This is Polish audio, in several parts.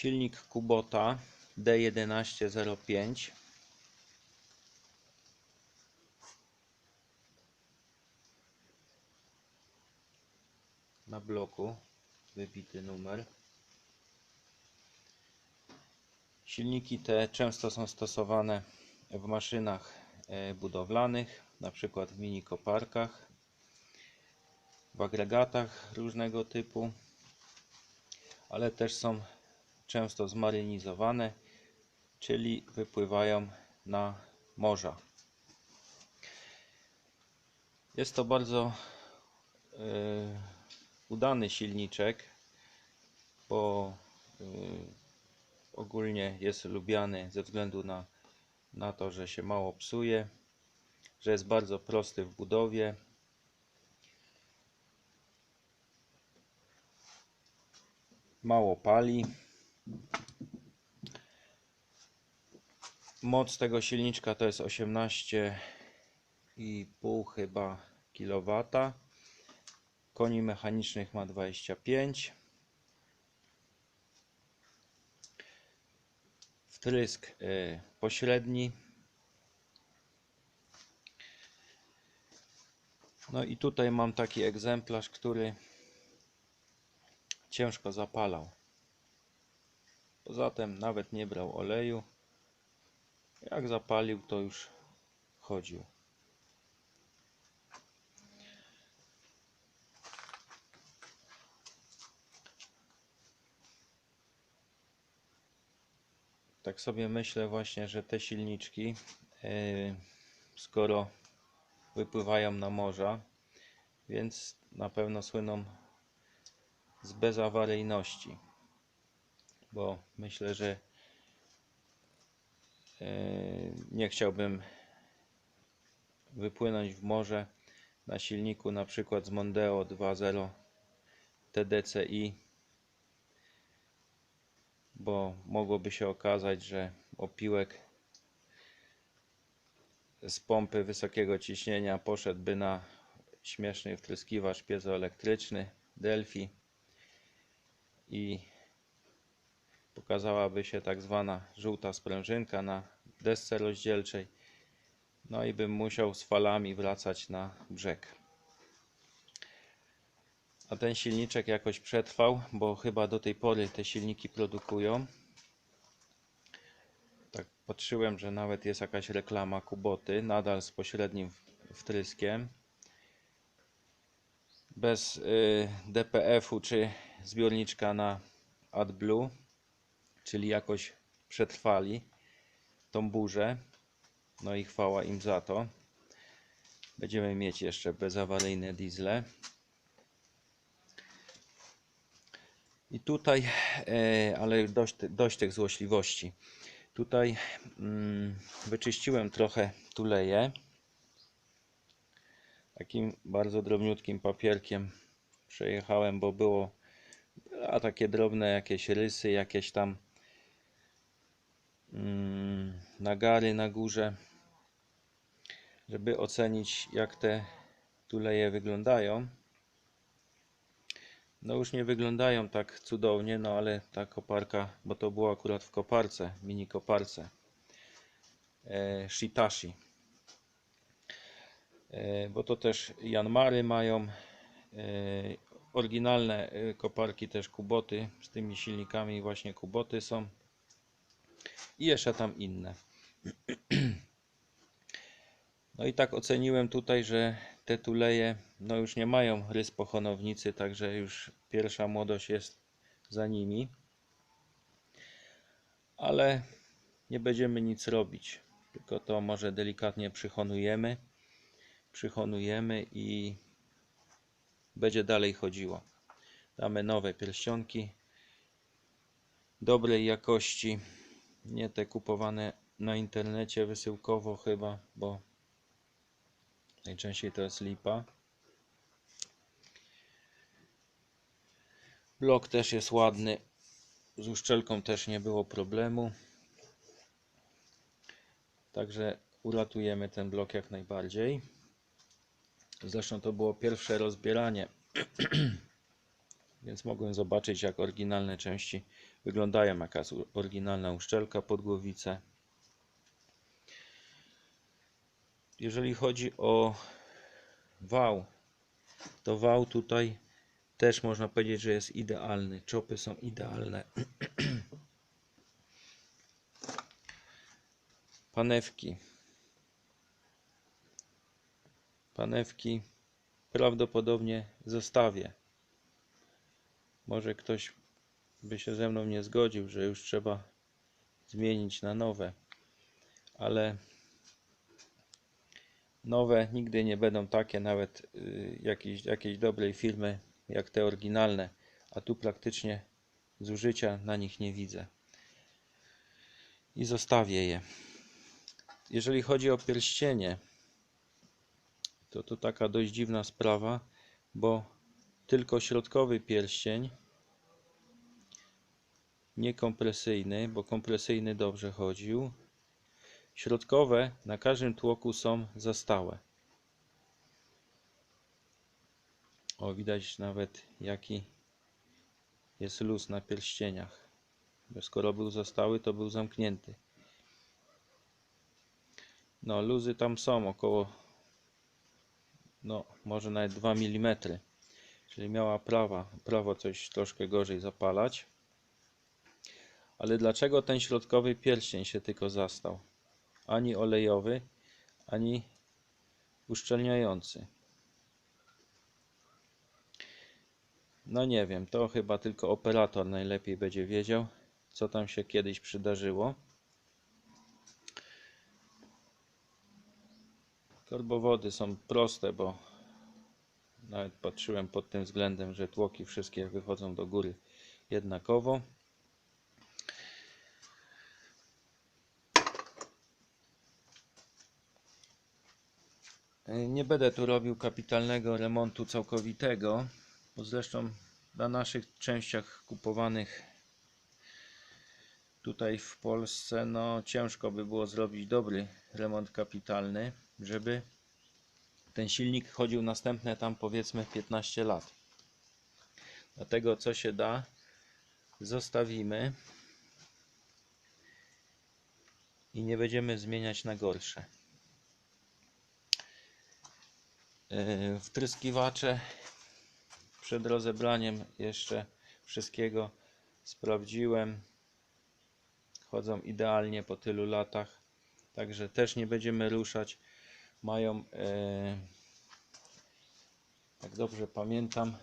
Silnik Kubota D1105 na bloku wybity numer. Silniki te często są stosowane w maszynach e, budowlanych, na przykład w mini koparkach, w agregatach różnego typu, ale też są często zmarynizowane, czyli wypływają na morza. Jest to bardzo e, udany silniczek, bo e, ogólnie jest lubiany ze względu na, na to, że się mało psuje, że jest bardzo prosty w budowie. Mało pali. Moc tego silniczka to jest 18,5 chyba kW. Koni mechanicznych ma 25. Wtrysk y, pośredni. No i tutaj mam taki egzemplarz, który ciężko zapalał. Poza tym nawet nie brał oleju. Jak zapalił, to już chodził. Tak sobie myślę właśnie, że te silniczki, yy, skoro wypływają na morza, więc na pewno słyną z bezawaryjności. Bo myślę, że yy, nie chciałbym wypłynąć w morze na silniku na przykład z Mondeo 2.0 TDCi bo mogłoby się okazać, że opiłek z pompy wysokiego ciśnienia poszedłby na śmieszny wtryskiwacz piezoelektryczny Delphi i pokazałaby się tak zwana żółta sprężynka na desce rozdzielczej no i bym musiał z falami wracać na brzeg a ten silniczek jakoś przetrwał, bo chyba do tej pory te silniki produkują. Tak patrzyłem, że nawet jest jakaś reklama Kuboty, nadal z pośrednim wtryskiem. Bez y, DPF-u czy zbiorniczka na AdBlue, czyli jakoś przetrwali tą burzę. No i chwała im za to. Będziemy mieć jeszcze bezawaryjne diesle. I tutaj, e, ale dość, dość tych złośliwości. Tutaj mm, wyczyściłem trochę tuleje. Takim bardzo drobniutkim papierkiem przejechałem, bo było a takie drobne jakieś rysy, jakieś tam nagary na górze. Żeby ocenić jak te tuleje wyglądają no już nie wyglądają tak cudownie, no ale ta koparka, bo to było akurat w koparce, mini koparce e, Shitashi. E, bo to też Janmary mają e, oryginalne e, koparki też Kuboty z tymi silnikami właśnie Kuboty są i jeszcze tam inne. No i tak oceniłem tutaj, że te tuleje no już nie mają rys pochonownicy, także już pierwsza młodość jest za nimi. Ale nie będziemy nic robić, tylko to może delikatnie przychonujemy. Przychonujemy i będzie dalej chodziło. Damy nowe pierścionki dobrej jakości, nie te kupowane na internecie wysyłkowo chyba, bo Najczęściej to jest lipa. Blok też jest ładny. Z uszczelką też nie było problemu. Także uratujemy ten blok jak najbardziej. Zresztą to było pierwsze rozbieranie Więc mogłem zobaczyć jak oryginalne części wyglądają, u- oryginalna uszczelka pod głowicę. Jeżeli chodzi o wał, to wał tutaj też można powiedzieć, że jest idealny. Czopy są idealne. Panewki. Panewki prawdopodobnie zostawię. Może ktoś by się ze mną nie zgodził, że już trzeba zmienić na nowe, ale nowe nigdy nie będą takie, nawet y, jakiejś, jakiejś dobrej firmy jak te oryginalne, a tu praktycznie zużycia na nich nie widzę. I zostawię je. Jeżeli chodzi o pierścienie, to to taka dość dziwna sprawa, bo tylko środkowy pierścień, nie kompresyjny, bo kompresyjny dobrze chodził. Środkowe na każdym tłoku są za stałe. O, widać nawet jaki jest luz na pierścieniach. Skoro był zostały, to był zamknięty. No, luzy tam są około, no, może nawet 2 mm. Czyli miała prawa, prawo coś troszkę gorzej zapalać. Ale dlaczego ten środkowy pierścień się tylko zastał? Ani olejowy, ani uszczelniający. No nie wiem, to chyba tylko operator najlepiej będzie wiedział, co tam się kiedyś przydarzyło. Korbowody są proste, bo nawet patrzyłem pod tym względem, że tłoki wszystkie wychodzą do góry jednakowo. Nie będę tu robił kapitalnego remontu całkowitego, bo zresztą na naszych częściach kupowanych tutaj w Polsce, no ciężko by było zrobić dobry remont kapitalny, żeby ten silnik chodził następne tam powiedzmy 15 lat. Dlatego co się da, zostawimy i nie będziemy zmieniać na gorsze. Yy, Wtryskiwacze przed rozebraniem jeszcze wszystkiego sprawdziłem. Chodzą idealnie po tylu latach, także też nie będziemy ruszać. Mają, e, jak dobrze pamiętam,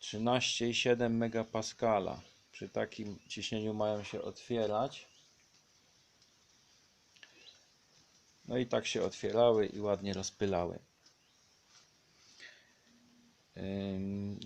13,7 megapaskala. Przy takim ciśnieniu mają się otwierać. No i tak się otwierały i ładnie rozpylały.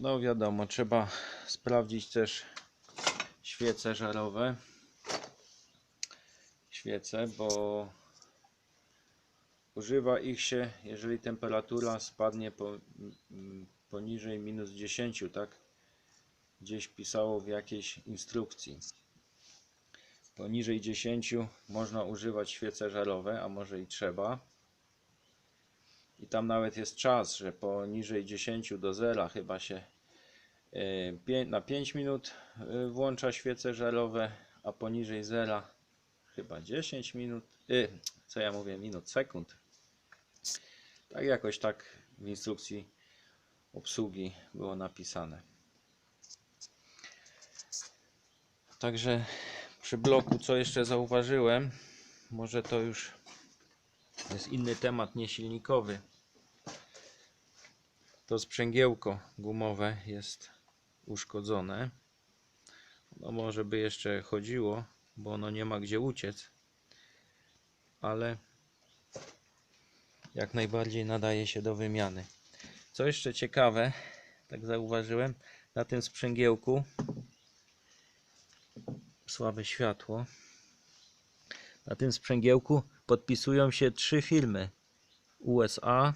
No wiadomo, trzeba sprawdzić też świece żarowe. Świece, bo używa ich się, jeżeli temperatura spadnie po, mm, poniżej minus 10, tak? Gdzieś pisało w jakiejś instrukcji. Poniżej 10 można używać świece żarowe, a może i trzeba. I tam nawet jest czas, że poniżej 10 do 0 chyba się e, na 5 minut e, włącza świece żarowe, a poniżej 0 chyba 10 minut. e, Co ja mówię, minut, sekund. Tak jakoś tak w instrukcji obsługi było napisane. Także przy bloku, co jeszcze zauważyłem, może to już jest inny temat, nie silnikowy. To sprzęgiełko gumowe jest uszkodzone. No może by jeszcze chodziło, bo ono nie ma gdzie uciec. Ale jak najbardziej nadaje się do wymiany. Co jeszcze ciekawe, tak zauważyłem, na tym sprzęgiełku słabe światło. Na tym sprzęgiełku podpisują się trzy firmy. USA.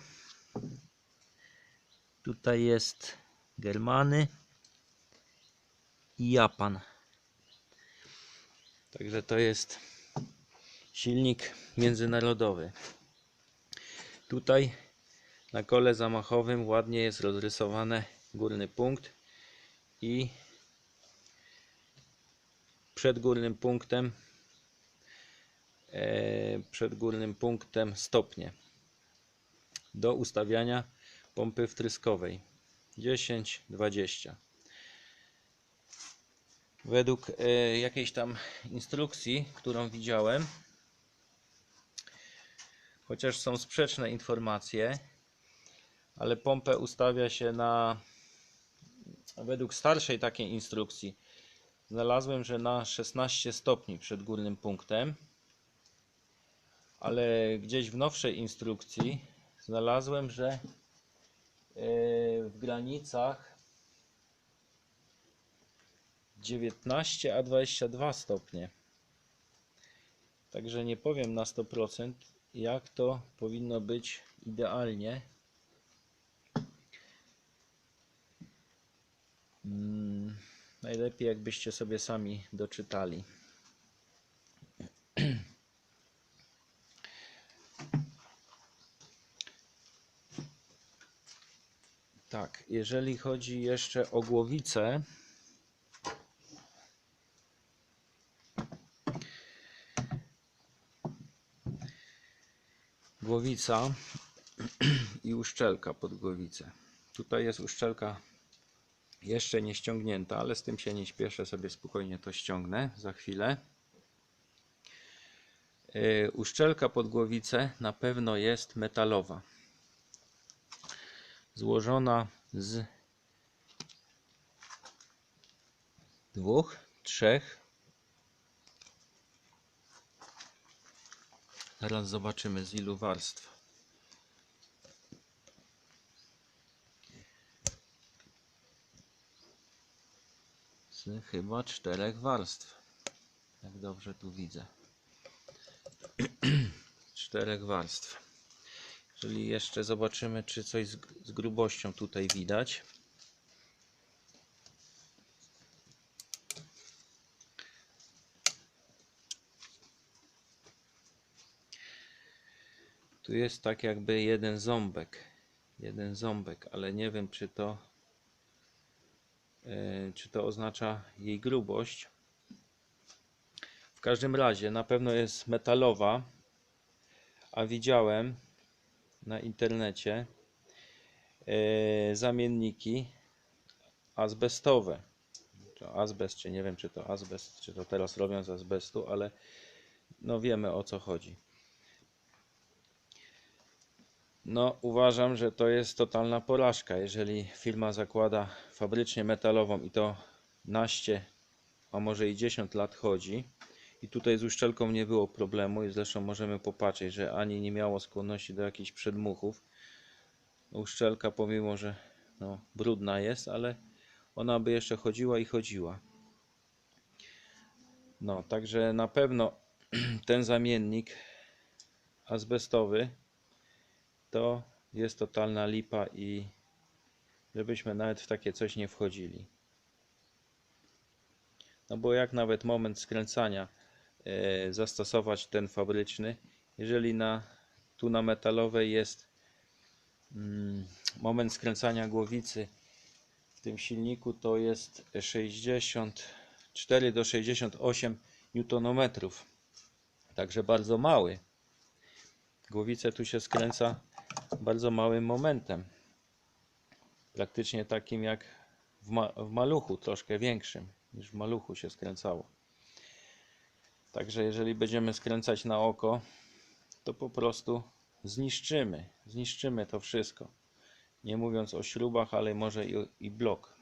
Tutaj jest Germany i Japan. Także to jest silnik międzynarodowy. Tutaj na kole zamachowym ładnie jest rozrysowane górny punkt i przed górnym punktem e, przed górnym punktem stopnie do ustawiania pompy wtryskowej. 10 20 według e, jakiejś tam instrukcji którą widziałem chociaż są sprzeczne informacje ale pompę ustawia się na według starszej takiej instrukcji znalazłem, że na 16 stopni przed górnym punktem ale gdzieś w nowszej instrukcji znalazłem, że e, w granicach 19 a 22 stopnie. Także nie powiem na 100% jak to powinno być idealnie. Mm, najlepiej jakbyście sobie sami doczytali. Tak, jeżeli chodzi jeszcze o głowicę, głowica i uszczelka pod głowicę. Tutaj jest uszczelka jeszcze nie ściągnięta, ale z tym się nie śpieszę, sobie spokojnie to ściągnę za chwilę. Yy, Uszczelka pod głowicę na pewno jest metalowa złożona z dwóch, trzech. Teraz zobaczymy z ilu warstw. Z chyba czterech warstw. Jak dobrze tu widzę. czterech warstw. Czyli jeszcze zobaczymy, czy coś z, z grubością tutaj widać. Tu jest tak jakby jeden ząbek. Jeden ząbek, ale nie wiem, czy to czy to oznacza jej grubość. W każdym razie na pewno jest metalowa, a widziałem na internecie e, zamienniki azbestowe. Czy azbest, czy nie wiem, czy to azbest, czy to teraz robią z azbestu, ale no wiemy o co chodzi. No, uważam, że to jest totalna porażka. Jeżeli firma zakłada fabrycznie metalową i to naście, a może i 10 lat chodzi, i tutaj z uszczelką nie było problemu i zresztą możemy popatrzeć, że ani nie miało skłonności do jakichś przedmuchów. Uszczelka pomimo, że no, brudna jest, ale ona by jeszcze chodziła i chodziła. No, także na pewno ten zamiennik azbestowy to jest totalna lipa i żebyśmy nawet w takie coś nie wchodzili. No bo jak nawet moment skręcania e, zastosować ten fabryczny, jeżeli na tu na metalowej jest mm, moment skręcania głowicy w tym silniku to jest 64 do 68 Nm. Także bardzo mały. Głowicę tu się skręca bardzo małym momentem. Praktycznie takim jak w, ma w maluchu, troszkę większym niż w maluchu się skręcało. Także jeżeli będziemy skręcać na oko, to po prostu zniszczymy, zniszczymy to wszystko. Nie mówiąc o śrubach, ale może i, i blok.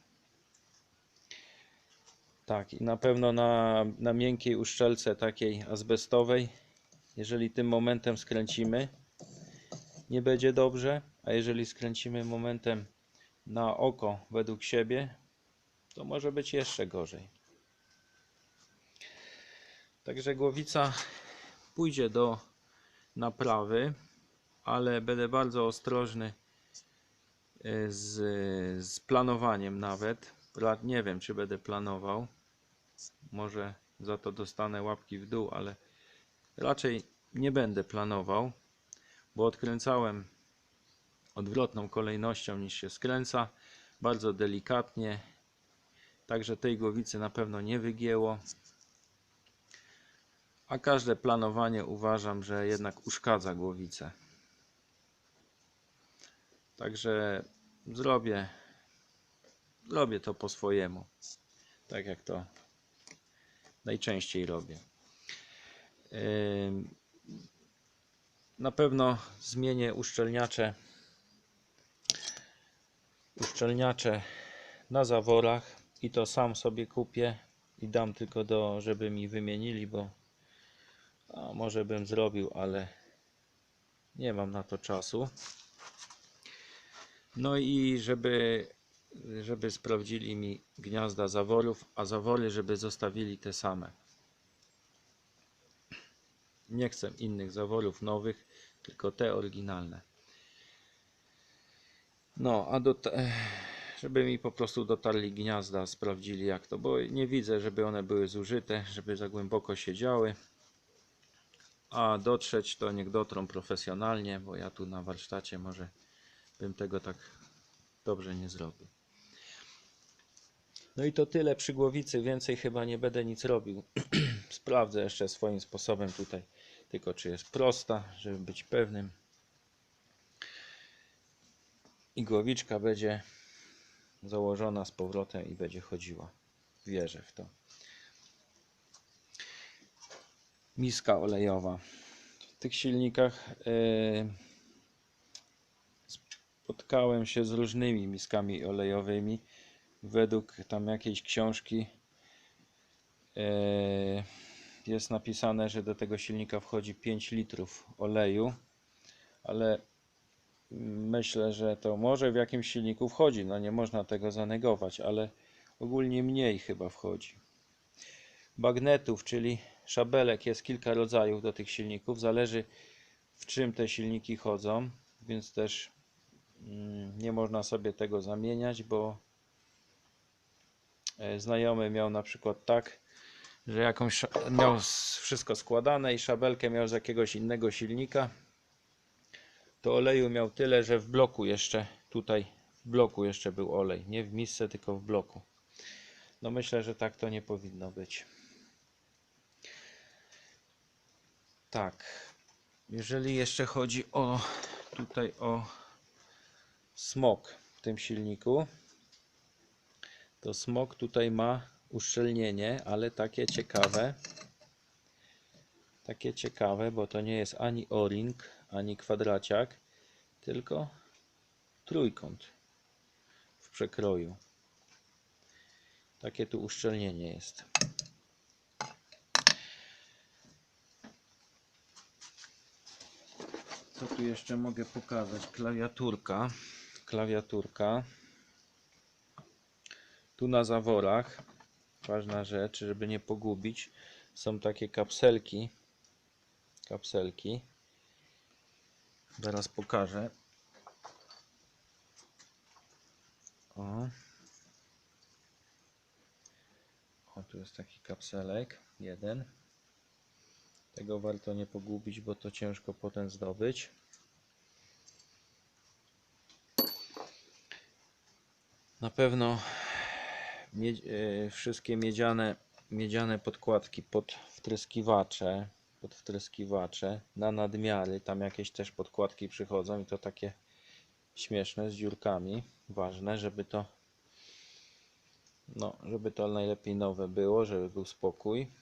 Tak, i na pewno na, na miękkiej uszczelce takiej azbestowej, jeżeli tym momentem skręcimy, nie będzie dobrze, a jeżeli skręcimy momentem na oko według siebie, to może być jeszcze gorzej. Także głowica pójdzie do naprawy, ale będę bardzo ostrożny e, z, z planowaniem nawet. Nie wiem, czy będę planował. Może za to dostanę łapki w dół, ale raczej nie będę planował, bo odkręcałem odwrotną kolejnością niż się skręca. bardzo delikatnie. Także tej głowicy na pewno nie wygięło. A każde planowanie uważam, że jednak uszkadza głowicę. Także zrobię, zrobię to po swojemu. Tak jak to najczęściej robię. Ym, Na pewno zmienię uszczelniacze uszczelniacze na zaworach i to sam sobie kupię i dam tylko do, żeby mi wymienili, bo a może bym zrobił, ale nie mam na to czasu. No i żeby, żeby sprawdzili mi gniazda zaworów, a zawory, żeby zostawili te same. Nie chcę innych zaworów nowych, tylko te oryginalne. No, a do te, żeby mi po prostu dotarli gniazda, sprawdzili jak to, bo nie widzę, żeby one były zużyte, żeby za głęboko siedziały. A dotrzeć to niech dotrą profesjonalnie, bo ja tu na warsztacie może bym tego tak dobrze nie zrobił. No i to tyle przy głowicy, więcej chyba nie będę nic robił. Sprawdzę jeszcze swoim sposobem tutaj, tylko czy jest prosta, żeby być pewnym. I głowiczka będzie założona z powrotem i będzie chodziła. Wierzę w to. Miska olejowa. W tych silnikach yy, spotkałem się z różnymi miskami olejowymi. Według tam jakiejś książki yy, jest napisane, że do tego silnika wchodzi 5 litrów oleju, ale myślę, że to może w jakimś silniku wchodzi. No nie można tego zanegować, ale ogólnie mniej chyba wchodzi. Bagnetów, czyli szabelek jest kilka rodzajów do tych silników. Zależy w czym te silniki chodzą, więc też mm, nie można sobie tego zamieniać, bo e, znajomy miał na przykład tak, że jakąś miał wszystko składane i szabelkę miał z jakiegoś innego silnika to oleju miał tyle, że w bloku jeszcze tutaj w bloku jeszcze był olej, nie w misce, tylko w bloku. No myślę, że tak to nie powinno być. Tak. Jeżeli jeszcze chodzi o tutaj o smok w tym silniku, to smok tutaj ma uszczelnienie, ale takie ciekawe. Takie ciekawe, bo to nie jest ani o-ring, ani kwadraciak, tylko trójkąt w przekroju. Takie tu uszczelnienie jest. Co tu jeszcze mogę pokazać? Klawiaturka. Klawiaturka. Tu na zaworach, ważna rzecz, żeby nie pogubić, są takie kapselki. Kapselki. Zaraz pokażę. O. O, tu jest taki kapselek. Jeden. Tego warto nie pogubić, bo to ciężko potem zdobyć. Na pewno e, wszystkie miedziane, miedziane podkładki pod wtryskiwacze, pod wtryskiwacze na nadmiary, tam jakieś też podkładki przychodzą i to takie śmieszne z dziurkami. Ważne, żeby to no, żeby to najlepiej nowe było, żeby był spokój.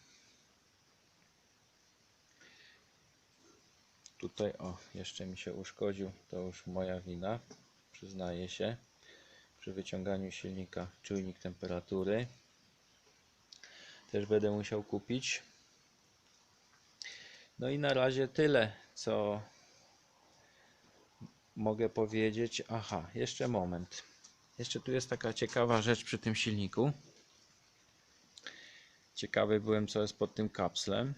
Tutaj o, jeszcze mi się uszkodził, to już moja wina, przyznaję się. Przy wyciąganiu silnika czujnik temperatury. Też będę musiał kupić. No i na razie tyle, co mogę powiedzieć. Aha, jeszcze moment. Jeszcze tu jest taka ciekawa rzecz przy tym silniku. Ciekawy byłem, co jest pod tym kapslem.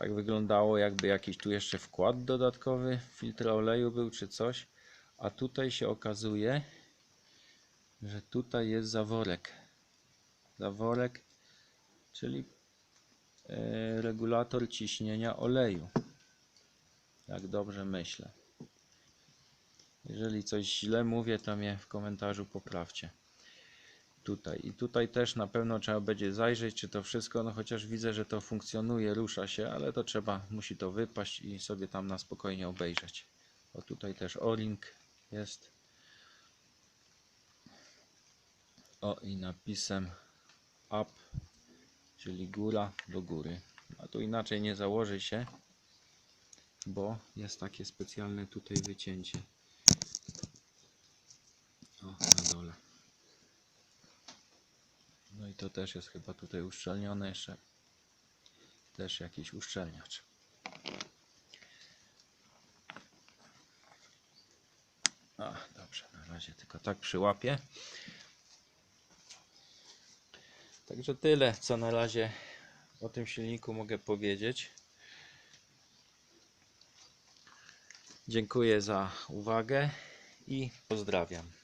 Tak wyglądało, jakby jakiś tu jeszcze wkład dodatkowy, filtr oleju był czy coś. A tutaj się okazuje, że tutaj jest zaworek. Zaworek, czyli e, regulator ciśnienia oleju. jak dobrze myślę. Jeżeli coś źle mówię, to mnie w komentarzu poprawcie. Tutaj i tutaj też na pewno trzeba będzie zajrzeć, czy to wszystko, no chociaż widzę, że to funkcjonuje, rusza się, ale to trzeba, musi to wypaść i sobie tam na spokojnie obejrzeć. O tutaj też o-ring jest. O i napisem up, czyli góra do góry. A tu inaczej nie założy się, bo jest takie specjalne tutaj wycięcie. O, na dole. No i to też jest chyba tutaj uszczelnione jeszcze. Też jakiś uszczelniacz. A, dobrze, na razie tylko tak przyłapię. Także tyle, co na razie o tym silniku mogę powiedzieć. Dziękuję za uwagę i pozdrawiam.